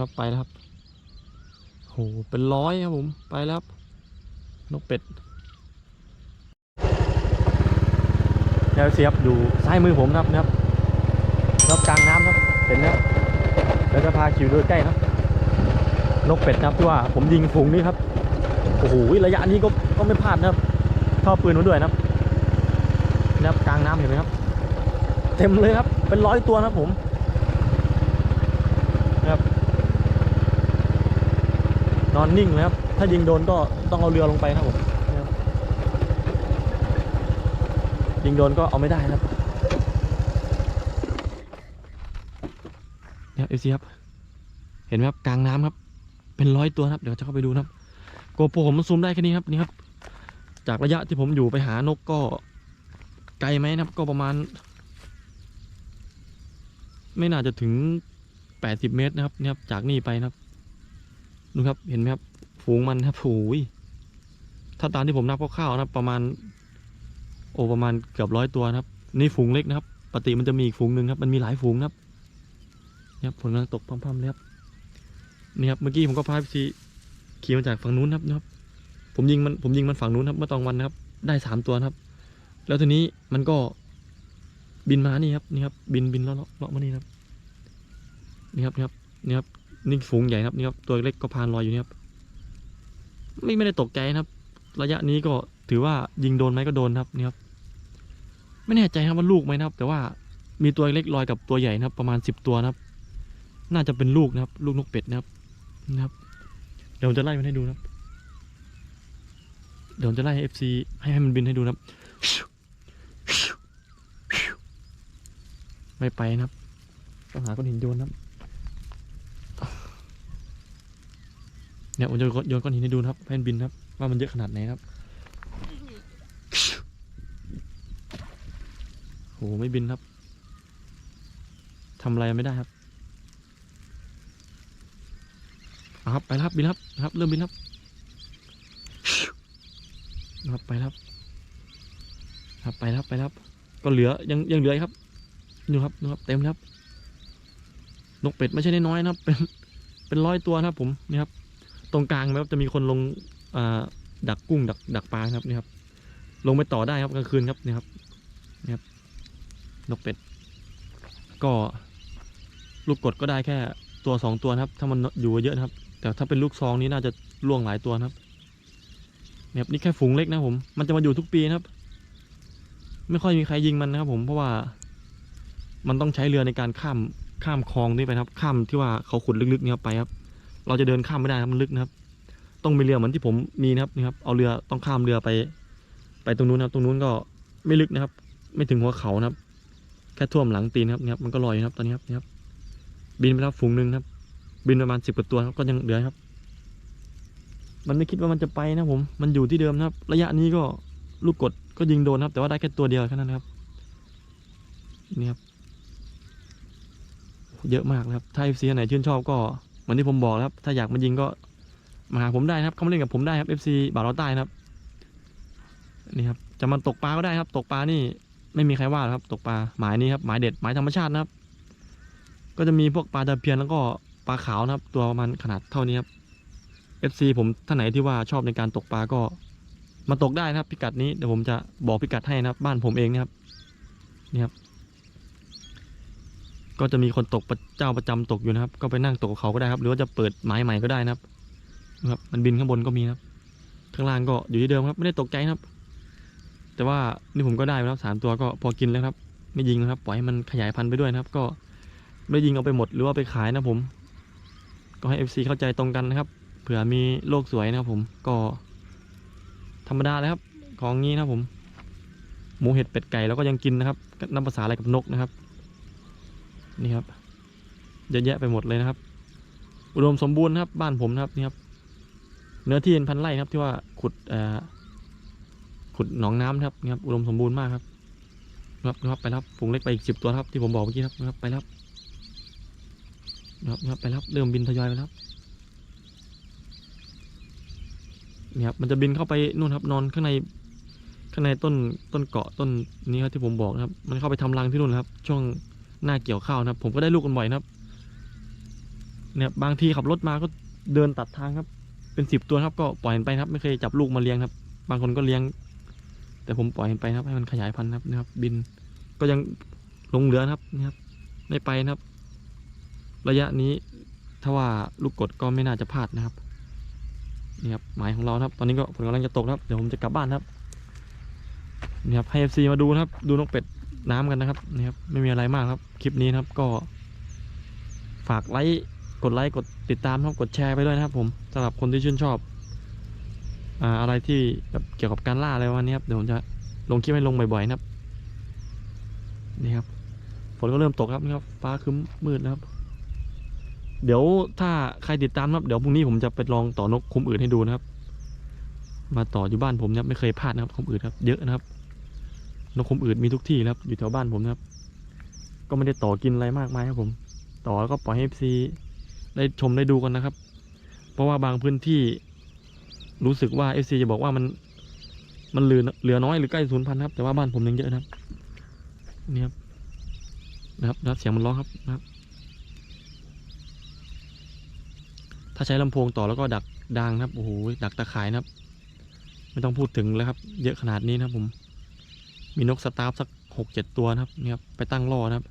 ครับไปแล้วครับโหเป็นร้อยครับผมไปแล้วครับนกเป็ดแล้วเสียบอยู่ซ้ายมือผมครับนะครับนกกลางน้ำครับเห็นนะครับแล้วจะพาคิวดูใกล้นะครับ นกเป็ดครับที่ว่าผมยิงฝูงนี้ครับโอ้โหระยะนี้ก็ก็ไม่พลาดนะครับเข้าปืนมาด้วยนะครับนะครับกลางน้ำเห็นไหมครับ เต็มเลยครับ เป็นร้อยตัวนะครับผมนะครับ นอนนิ่งเลยครับ ถ้ายิงโดนก็ต้องเอาเรือลงไปครับผมยิงโดนก็เอาไม่ได้นะครับเนี่ยเอฟซีครับ เห็นไหมครับกลางน้ำครับ เป็นร้อยตัวครับ เดี๋ยวจะเข้าไปดูนะครับโกโปรผมมันซูมได้แค่นี้ครับนี่ครับ จากระยะที่ผมอยู่ไปหานกก็ไกลไหมนะครับ ก็ประมาณ ไม่น่าจะถึง 80 เมตรนะครับเนี่ยครับจากนี่ไปนะครับ ดูครับเห็นไหมครับฝูงมันครับโอ้ยถ้าตามที่ผมนับคร่าวๆนะครับประมาณ โอ้ประมาณเกือบร้อยตัวนะครับ นี่ฝูงเล็กนะครับปกติมันจะมีอีกฝูงหนึ่งครับ มันมีหลายฝูงนะครับเนี่ยครับผลกำลังตกพร่ำๆเลยครับนี่ครับเมื่อกี้ผมก็พาพี่ซีขี่มาจากฝั่งนู้นครับนะครับผมยิงมันผมยิงมันฝั่งนู้นครับเมื่อตอนวันนะครับ ได้สามตัวครับ แล้วทีนี้มันก็บินมานี่ครับนี่ครับ บินบินเลาะเลาะเลาะมานี่ครับนี่ครับนี่ครับนี่ครับ นี่ฝูงใหญ่ครับนี่ครับตัวเล็กก็พานลอยอยู่นี่ครับไม่ไม่ได้ตกใจนะครับ ระยะนี้ก็ถือว่ายิงโดนไหมก็โดนครับนี่ครับไม่แน่ใจครับว่าลูกไหมนะครับ แต่ว่ามีตัวเล็กลอยกับตัวใหญ่นะครับ ประมาณสิบตัวนะครับ น่าจะเป็นลูกนะครับ ลูกนกเป็ดนะครับนะครับ เดี๋ยวผมจะไล่มันให้ดูนะครับ เดี๋ยวผมจะไล่ให้เอฟซีให้ให้มันบินให้ดูนะครับ ไม่ไปนะครับต้องหาก้อนหินโยนนะครับ เนี่ยผมจะโยนก้อนหินให้ดูครับให้มันบินครับ ว่ามันเยอะขนาดไหนครับโหไม่บินครับทำอะไรไม่ได้ครับเอาครับไปครับบินครับนะครับ เริ่มบินครับนะครับไปครับ ครับไปครับไปครับ ก็เหลือยังยังเหลือครับดูครับดูครับ เต็มครับนกเป็ดไม่ใช่น้อยนะครับ เป็นเป็นร้อยตัวนะครับผมนี่ครับ ตรงกลางนะครับจะมีคนลงดักกุ้งดักดักปลาครับนี่ครับ ลงไปต่อได้ครับกลางคืนครับนี่ครับนี่ครับนกเป็ด ก็ลูกกดก็ได้แค่ตัวสองตัวนะครับ ถ้ามันอยู่เยอะนะครับ แต่ถ้าเป็นลูกซองนี้น่าจะล่วงหลายตัวนะครับเนี่ยครับนี่แค่ฝูงเล็กนะผม มันจะมาอยู่ทุกปีนะครับ ไม่ค่อยมีใครยิงมันนะครับ ผมเพราะว่า มันต้องใช้เรือในการข้ามข้ามคลองนี่ไปครับ ข้ามที่ว่าเขาขุดลึกๆนี่ไปครับ เราจะเดินข้ามไม่ได้ครับมันลึกนะครับ ต้องมีเรือเหมือนที่ผมมีนะครับนี่ครับ เอาเรือต้องข้ามเรือไป ไปตรงนู้นนะครับ ตรงนู้นก็ไม่ลึกนะครับ ไม่ถึงหัวเขานะครับ แค่ท่วมหลังตีนครับนี่ครับมันก็ลอยนะครับตอนนี้ครับนี่ครับ บินไปแล้วฝูงหนึ่งครับ บินประมาณสิบกว่าตัวครับก็ยังเหลือครับ มันไม่คิดว่ามันจะไปนะผม มันอยู่ที่เดิมนะครับ ระยะนี้ก็ลูกกดก็ยิงโดนครับ แต่ว่าได้แค่ตัวเดียวแค่นั้นครับนี่ครับเยอะมากนะครับ ถ้า FC อันไหนชื่นชอบก็ เหมือนที่ผมบอกแล้วครับ ถ้าอยากมายิงก็มาหาผมได้นะครับเข้ามาเล่นกับผมได้ครับ FC บ่าวเราใต้นะครับนี่ครับจะมาตกปลาก็ได้ครับ ตกปลานี่ไม่มีใครว่าครับ ตกปลาหมายนี้ครับหมายเด็ดหมายธรรมชาตินะครับ ก็จะมีพวกปลาตะเพียนแล้วก็ปลาขาวนะครับ ตัวประมาณขนาดเท่านี้ครับ FC ผมท่านไหนที่ว่าชอบในการตกปลาก็มาตกได้นะครับ พิกัดนี้เดี๋ยวผมจะบอกพิกัดให้นะครับ บ้านผมเองนะครับนี่ครับ ก็จะมีคนตกเจ้าประจำตกอยู่นะครับ ก็ไปนั่งตกกับเขาก็ได้ครับ หรือว่าจะเปิดไม้ใหม่ก็ได้นะครับนะครับ มันบินข้างบนก็มีนะครับ ข้างล่างก็อยู่ที่เดิมครับ ไม่ได้ตกใจนะครับ แต่ว่านี่ผมก็ได้ไปแล้วสามตัวก็พอกินแล้วครับ ไม่ยิงนะครับ ปล่อยให้มันขยายพันธุ์ไปด้วยนะครับ ก็ไม่ยิงเอาไปหมดหรือว่าไปขายนะผม ก็ให้ FC เข้าใจตรงกันนะครับ เผื่อมีโลกสวยนะครับผม ก็ธรรมดาเลยครับ ของงี้นะครับผม หมูเห็ดเป็ดไก่เราก็ยังกินนะครับน้ำภาษาอะไรกับนกนะครับ นี่ครับเยอะแยะไปหมดเลยนะครับ อุดมสมบูรณ์ครับ บ้านผมนะครับนี่ครับ เนื้อที่เป็นพันไร่ครับ ที่ว่าขุดเอ่อขุดหนองน้ำครับนี่ครับ อุดมสมบูรณ์มากครับนะครับนะครับไปรับฝูงเล็กไปอีกสิบตัวครับที่ผมบอกเมื่อกี้ครับนะครับไปรับนะครับนะครับไปรับเริ่มบินทยอยไปรับนี่ครับมันจะบินเข้าไปนู่นครับนอนข้างในข้างในต้นต้นเกาะต้นนี้ครับที่ผมบอกนะครับ มันเข้าไปทำรังที่นู่นครับ ช่วง หน้าเกี่ยวข้าวนะครับ ผมก็ได้ลูกกันบ่อยนะครับ เนี่ยบางทีขับรถมาก็เดินตัดทางครับ เป็นสิบตัวครับก็ปล่อยมันไปครับ ไม่เคยจับลูกมาเลี้ยงครับ บางคนก็เลี้ยง แต่ผมปล่อยมันไปครับ ให้มันขยายพันธุ์ครับนะครับ บินก็ยังลงเหลือครับนะครับไม่ไปนะครับ ระยะนี้ถ้าว่าลูกกดก็ไม่น่าจะพลาดนะครับนี่ครับหมายของเราครับ ตอนนี้ก็ฝนกำลังจะตกครับ เดี๋ยวผมจะกลับบ้านครับนี่ครับให้ FC มาดูนะครับ ดูนกเป็ด น้ำกันนะครับนี่ครับ ไม่มีอะไรมากครับ คลิปนี้นะครับก็ ฝากไลค์กดไลค์กดติดตามครับกดแชร์ไปด้วยนะครับ ผมสำหรับคนที่ชื่นชอบอ่าอะไรที่แบบเกี่ยวกับการล่าอะไรประมาณนี้ครับเดี๋ยวผมจะลงคลิปให้ลงบ่อยๆนะครับ นี่ครับฝนก็เริ่มตกครับนี่ครับฟ้าคึ้มมืดแล้วครับ เดี๋ยวถ้าใครติดตามนะครับ เดี๋ยวพรุ่งนี้ผมจะไปลองต่อนกคุมอื่นให้ดูนะครับ มาต่ออยู่บ้านผมนะครับไม่เคยพลาดนะครับคุมอื่นครับ เยอะนะครับ นกคุมอื่นมีทุกที่นะครับ อยู่แถวบ้านผมนะครับ ก็ไม่ได้ต่อกินอะไรมากมายครับผม ต่อแล้วก็ปล่อยให้ FC ได้ชมได้ดูกันนะครับ เพราะว่าบางพื้นที่รู้สึกว่า FC จะบอกว่ามันมันเหลือเหลือน้อยหรือใกล้ศูนย์พันธุ์ครับ แต่ว่าบ้านผมยังเยอะนะครับนี่ครับนะครับนะครับเสียงมันร้องครับนะครับ ถ้าใช้ลำโพงต่อแล้วก็ดักดังนะครับโอ้โหดักตะข่ายนะครับ ไม่ต้องพูดถึงแล้วครับ เยอะขนาดนี้นะครับผม มีนกสตาร์ฟสักหกเจ็ดตัวนะครับเนี่ยครับไปตั้งล่อนะครับ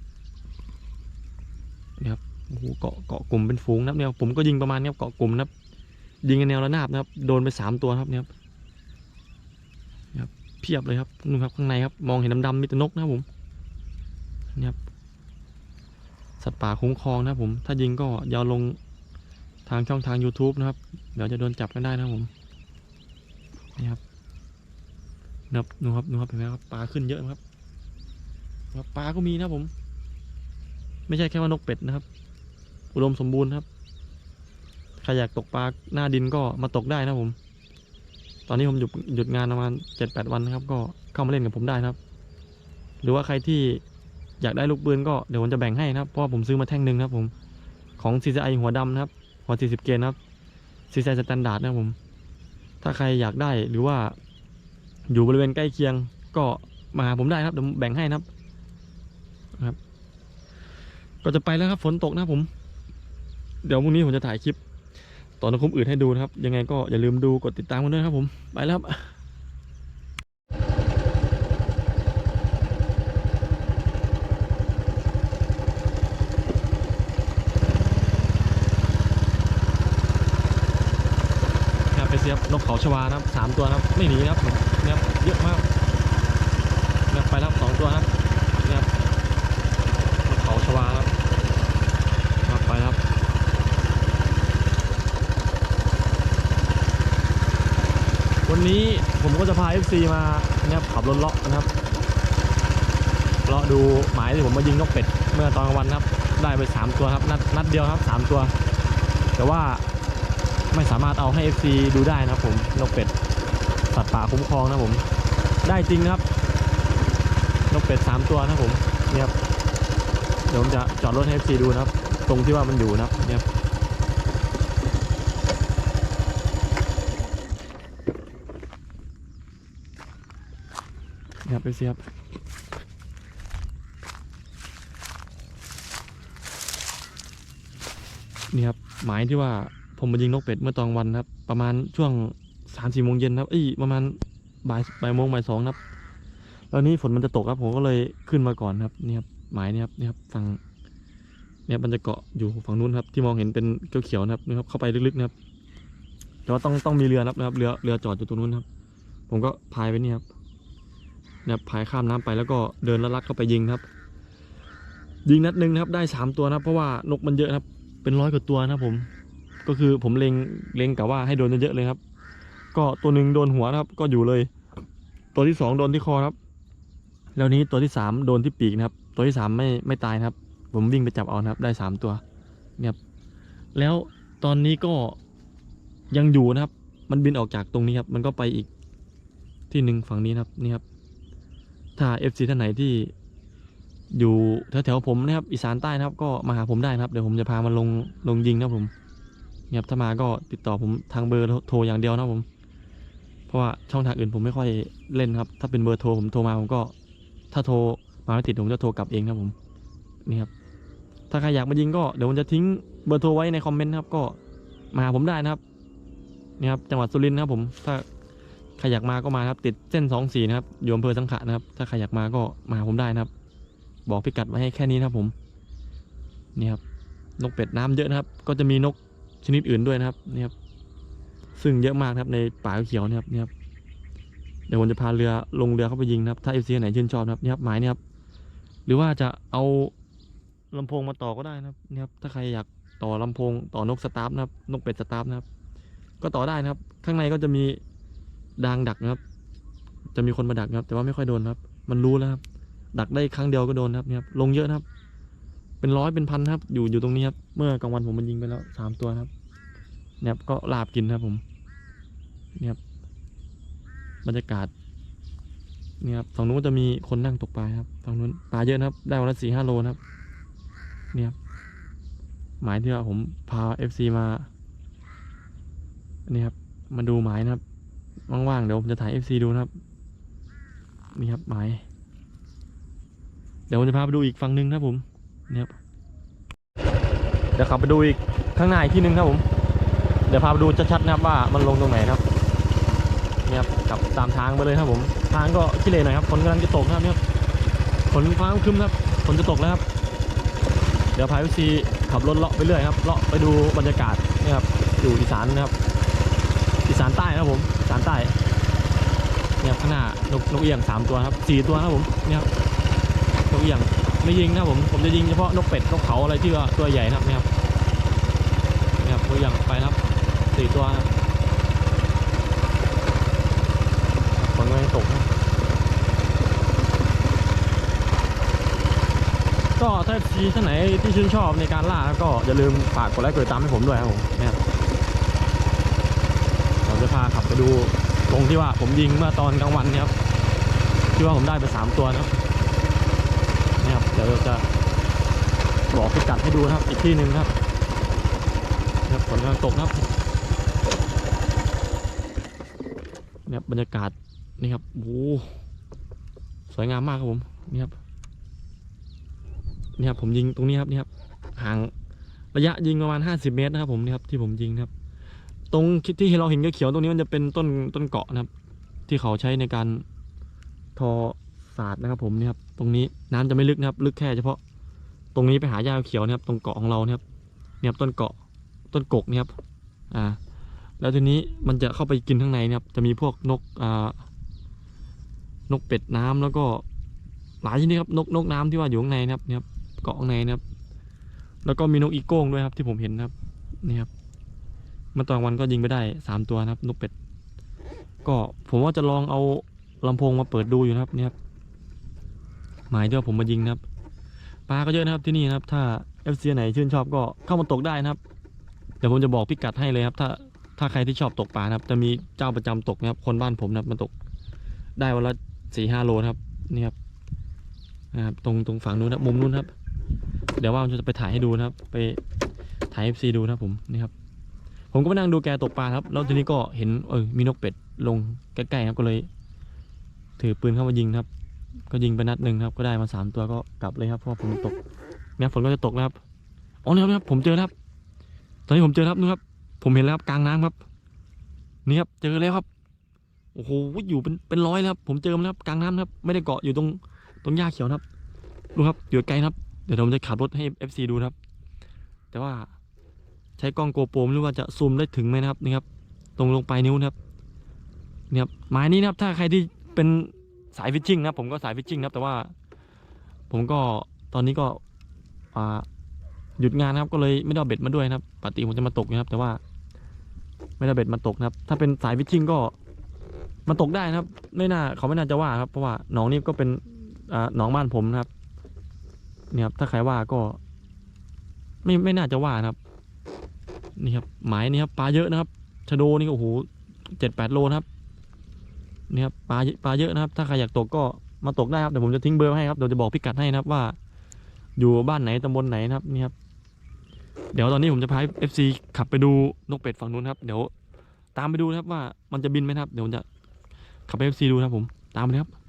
เนี่ยครับโอ้โหเกาะเกาะกลุ่มเป็นฝูงนะครับเนี่ยผมก็ยิงประมาณนี้เกาะกลุ่มนะครับ ยิงกันแนวระนาบนะครับ โดนไปสามตัวครับเนี่ยครับเนี่ยครับเพียบเลยครับนู่นครับข้างในครับ มองเห็นดำๆมีแต่นกนะครับผมเนี่ยครับสัตว์ป่าคุ้มครองนะครับผม ถ้ายิงก็ยาวลงทางช่องทาง YouTube นะครับ เดี๋ยวจะโดนจับกันได้นะครับผมนี่ครับ นะครับดูครับดูครับเห็นไหมครับปลาขึ้นเยอะนะครับครับปลาก็มีนะผม ไม่ใช่แค่ว่านกเป็ดนะครับ อุดมสมบูรณ์ครับใครอยากตกปลาหน้าดินก็มาตกได้นะผม ตอนนี้ผมหยุดหยุดงานประมาณเจ็ดแปดวันนะครับ ก็เข้ามาเล่นกับผมได้นะครับ หรือว่าใครที่อยากได้ลูกปืนก็เดี๋ยวผมจะแบ่งให้นะครับ เพราะผมซื้อมาแท่งหนึ่งนะครับผม ของ CCI หัวดำนะครับ หัว 40 เกนนะครับ CCI สแตนดาร์ดนะครับผม ถ้าใครอยากได้หรือว่า อยู่บริเวณใกล้เคียงก็มาหาผมได้ครับเดี๋ยวแบ่งให้นะครับครับ ก็จะไปแล้วครับฝนตกนะผม เดี๋ยวพรุ่งนี้ผมจะถ่ายคลิปตอนกคุมอื่นให้ดูนะครับ ยังไงก็อย่าลืมดูกดติดตามกันด้วยครับผมไปแล้วครับครับไปเสียบ นกเขาชวานะครับสามตัวนะครับไม่หนีนะครับผมนะครับเยอะมากเนะครับไปแล้วครับสองตัวนะครับนะครับนกเขาชวาครับครับไปแล้วครับวันนี้ผมก็จะพา FC มาเนี่ยขับรถเลาะนะครับเลาะดูหมายที่ผมมายิงนกเป็ดเมื่อตอนกลางวันนะครับ ได้ไป 3 ตัวครับ นัดนัดเดียวครับ 3 ตัว แต่ว่า ไม่สามารถเอาให้ FC ดูได้นะผมนกเป็ดสัตว์ป่าคุ้มครองนะผม ได้จริงนะครับ นกเป็ด 3 ตัวนะผมเนี่ยครับเดี๋ยวผมจะจอดรถให้ FC ดูนะครับ ตรงที่ว่ามันอยู่นะครับเนี่ยครับครับไปเสียบนี่ครับหมายที่ว่า ผมมายิงนกเป็ดเมื่อตอนวันครับ ประมาณช่วงสามสี่โมงเย็นครับเอ้ยประมาณบ่ายบ่ายโมงบ่ายสองครับตอนนี้ฝนมันจะตกครับ ผมก็เลยขึ้นมาก่อนครับนี่ครับหมายนี่ครับนี่ครับฝั่งเนี่ยมันจะเกาะอยู่ฝั่งนู้นครับ ที่มองเห็นเป็นเขียวๆนะครับนี่ครับเข้าไปลึกๆนะครับแต่ว่าต้องต้องมีเรือนะครับนะครับเรือเรือจอดอยู่ตรงนู้นครับ ผมก็พายไปนี่ครับนะครับพายข้ามน้ำไปแล้วก็เดินละลักเข้าไปยิงครับ ยิงนัดหนึ่งนะครับ ได้สามตัวนะครับเพราะว่านกมันเยอะครับ เป็นร้อยกว่าตัวนะผม ก็คือผมเล็งเล็งกับว่าให้โดนเยอะๆเลยครับ ก็ตัวหนึ่งโดนหัวนะครับ ก็อยู่เลย ตัวที่สองโดนที่คอครับ แล้วนี้ตัวที่สามโดนที่ปีกนะครับ ตัวที่สามไม่ไม่ตายนะครับ ผมวิ่งไปจับเอานะครับ ได้สามตัวเนี่ยครับแล้วตอนนี้ก็ยังอยู่นะครับ มันบินออกจากตรงนี้ครับ มันก็ไปอีกที่หนึ่งฝั่งนี้นะครับนี่ครับถ้า FC ท่านไหนที่อยู่แถวๆผมนะครับอีสานใต้นะครับ ก็มาหาผมได้นะครับ เดี๋ยวผมจะพามาลงลงยิงนะผม เนี่ยครับถ้ามาก็ติดต่อผมทางเบอร์โทรอย่างเดียวนะผม เพราะว่าช่องทางอื่นผมไม่ค่อยเล่นครับ ถ้าเป็นเบอร์โทรผมโทรมาผมก็ ถ้าโทรมาไม่ติดผมจะโทรกลับเองครับผมนี่ครับ ถ้าใครอยากมายิงก็เดี๋ยวผมจะทิ้งเบอร์โทรไว้ในคอมเมนต์ครับก็มาหาผมได้นะครับนี่ครับจังหวัดสุรินทร์นะครับผม ถ้าใครอยากมาก็มาครับ ติดเส้นสองสีนะครับอยู่อำเภอสังขะนะครับ ถ้าใครอยากมาก็มาหาผมได้นะครับ บอกพิกัดไว้ให้แค่นี้นะครับผม นี่ครับนกเป็ดน้ำเยอะนะครับ ก็จะมีนก ชนิดอื่นด้วยนะครับนี่ครับซึ่งเยอะมากครับในป่าเขียวเนี่ยครับนี่ครับเดี๋ยวผมจะพาเรือลงเรือเข้าไปยิงนะครับ ถ้าเอฟซีไหนชื่นชอบนะครับนี่ครับหมายนี่ครับหรือว่าจะเอาลำโพงมาต่อก็ได้นะครับนี่ครับถ้าใครอยากต่อลำโพงต่อนกสตาร์ฟนะครับนกเป็ดสตาร์ฟนะครับ ก็ต่อได้นะครับ ข้างในก็จะมีดางดักนะครับ จะมีคนมาดักนะครับ แต่ว่าไม่ค่อยโดนครับ มันรู้แล้วครับ ดักได้ครั้งเดียวก็โดนครับเนี่ยครับลงเยอะนะครับ เป็นร้อยเป็นพันครับ อยู่อยู่ตรงนี้ครับ เมื่อกลางวันผมมันยิงไปแล้วสามตัวครับ เนี่ยครับก็ลาบกินครับผม เนี่ยครับบรรยากาศเนี่ยครับฝั่งนู้นจะมีคนนั่งตกปลาครับฝั่งนู้นปลาเยอะนะครับ ได้วันละสี่ห้าโลนะครับ เนี่ยครับหมายที่ว่าผมพาเอฟซีมานี่ครับมาดูหมายนะครับว่างๆเดี๋ยวผมจะถ่ายเอฟซีดูนะครับ นี่ครับหมาย เดี๋ยวผมจะพาไปดูอีกฝั่งหนึ่งนะครับผม นี่ครับเดี๋ยวขับไปดูอีกข้างหน้าอีกที่หนึ่งครับผมเดี๋ยวพาไปดูชัดๆนะครับว่ามันลงตรงไหนครับเนี่ยครับขับตามทางไปเลยครับผม ทางก็ขี้เหร่หน่อยครับฝนกำลังจะตกนะครับเนี่ยฝนฟ้าครึ้มครับฝนจะตกแล้วครับ เดี๋ยวพายวิซีขับรถเลาะไปเรื่อยครับเลาะไปดูบรรยากาศเนี่ยครับอยู่อีสานนะครับ อีสานใต้นะครับผมอีสานใต้เนี่ยข้างหน้านกนกเอียงสามตัวครับสี่ตัวนะครับผมเนี่ยครับนกเอียง ไม่ยิงนะผมผมจะยิงเฉพาะนกเป็ดนกเขาอะไรที่ว่าตัวใหญ่นะครับเนี่ยครับเนี่ยครับนกเอียงไปครับสี่ตัวครับฝนกำลังตกนะก็ถ้าทีท่านไหนที่ชื่นชอบในการล่าก็อย่าลืมฝากกดไลค์กดติดตามให้ผมด้วยครับผมเนี่ยครับเราจะพาขับไปดูตรงที่ว่าผมยิงเมื่อตอนกลางวันนี่ยครับที่ว่าผมได้ไปสามตัวนะครับ นี่ยครับเดี๋ยวเราจะบอกพิกัดให้ดูนะครับ อีกที่หนึ่งนะครับเนี่ยฝนกำลังตกนะครับเนี่ยบรรยากาศนี่ครับโอ้สวยงามมากครับผมนี่ครับนี่ครับผมยิงตรงนี้ครับนี่ครับห่างระยะยิงประมาณ 50 เมตรนะครับผมนี่ครับที่ผมยิงนะครับ ตรงที่เราเห็นเขียวๆตรงนี้มันจะเป็นต้นต้นเกาะนะครับ ที่เขาใช้ในการทอ สาดนะครับผมเนี่ยครับตรงนี้น้ำจะไม่ลึกนะครับ ลึกแค่เฉพาะ ตรงนี้ไปหาหญ้าเขียวนะครับตรงเกาะของเราเนี่ยครับเนี่ยครับต้นเกาะต้นกกเนี่ยครับอ่าแล้วทีนี้มันจะเข้าไปกินข้างในเนะครับ จะมีพวกนกอ่านกเป็ดน้ำแล้วก็หลายชนิดครับนกนกน้ำที่ว่าอยู่ข้างในนะครับเนี่ยครับเกาะข้างในนะครับ แล้วก็มีนกอีโก้งด้วยครับ ที่ผมเห็นนะครับนี่ครับเมื่อตอนวันก็ยิงไปได้สามตัวนะครับ นกเป็ด ก็ผมว่าจะลองเอาลำโพงมาเปิดดูอยู่นะครับเนี่ยครับ หมายที่ว่าผมมายิงนะครับปลาก็เยอะนะครับที่นี่นะครับ ถ้าเอฟซีไหนชื่นชอบก็เข้ามาตกได้นะครับ เดี๋ยวผมจะบอกพิกัดให้เลยครับ ถ้าถ้าใครที่ชอบตกปลานะครับ จะมีเจ้าประจำตกนะครับ คนบ้านผมนะครับมาตก ได้วันละสี่ห้าโลครับนี่ครับนะครับตรงตรงฝั่งนู้นนะครับมุมนู้นครับ เดี๋ยวว่าผมจะไปถ่ายให้ดูนะครับ ไปถ่ายเอฟซีดูนะผมนี่ครับผมก็ไปนั่งดูแกตกปลาครับ แล้วทีนี้ก็เห็นเออมีนกเป็ดลงใกล้ๆครับก็เลย ถือปืนเข้ามายิงครับ ก็ยิงไปนัดหนึ่งครับ ก็ได้มาสามตัวก็กลับเลยครับเพราะว่าฝนมันตกเนี่ยฝนก็จะตกแล้วครับอ๋อเนี่ยครับผมเจอแล้วครับตอนนี้ผมเจอแล้วครับนู่นครับ ผมเห็นแล้วครับกลางน้ำครับนี่ครับเจอแล้วครับโอ้โหอยู่เป็นเป็นร้อยแล้วครับผมเจอมันแล้วครับกลางน้ำครับ ไม่ได้เกาะอยู่ตรงตรงหญ้าเขียวครับดูครับอยู่ไกลครับ เดี๋ยวผมจะขับรถให้ FC ดูครับ แต่ว่าใช้กล้องโกโปรไม่รู้ว่าจะซูมได้ถึงไหมนะครับนี่ครับ ตรงลงปลายนิ้วนะครับเนี่ยครับหมายนี้นะครับ ถ้าใครที่เป็น สายฟิชชิ่งนะครับผมก็สายฟิชชิ่งนะครับ แต่ว่า ผมก็ตอนนี้ก็หยุดงานนะครับ ก็เลยไม่ได้เบ็ดมาด้วยนะครับปกติผมจะมาตกนะครับ แต่ว่า ไม่ได้เบ็ดมาตกนะครับ ถ้าเป็นสายฟิชชิ่งก็มาตกได้นะครับ ไม่น่าเขาไม่น่าจะว่าครับ เพราะว่าหนองนี้ก็เป็นหนองบ้านผมนะครับเนี่ยครับถ้าใครว่าก็ ไม่ไม่น่าจะว่านะครับ นี่ครับหมายนี่ครับปลาเยอะนะครับชะโดนี่ก็โอ้โหเจ็ดแปดโลนะครับ นี่ครับปลาเยอะปลาเยอะนะครับ ถ้าใครอยากตกก็มาตกได้ครับเดี๋ยวผมจะทิ้งเบอร์ไว้ให้ครับเดี๋ยวจะบอกพิกัดให้นะครับว่า อยู่บ้านไหนตำบลไหนนะครับนี่ครับเดี๋ยวตอนนี้ผมจะพาเอฟซีขับไปดูนกเป็ดฝั่งนู้นครับ เดี๋ยวตามไปดูนะครับว่ามันจะบินไหมครับ เดี๋ยวผมจะขับไปเอฟซีดูครับผมตามไปเลยครับ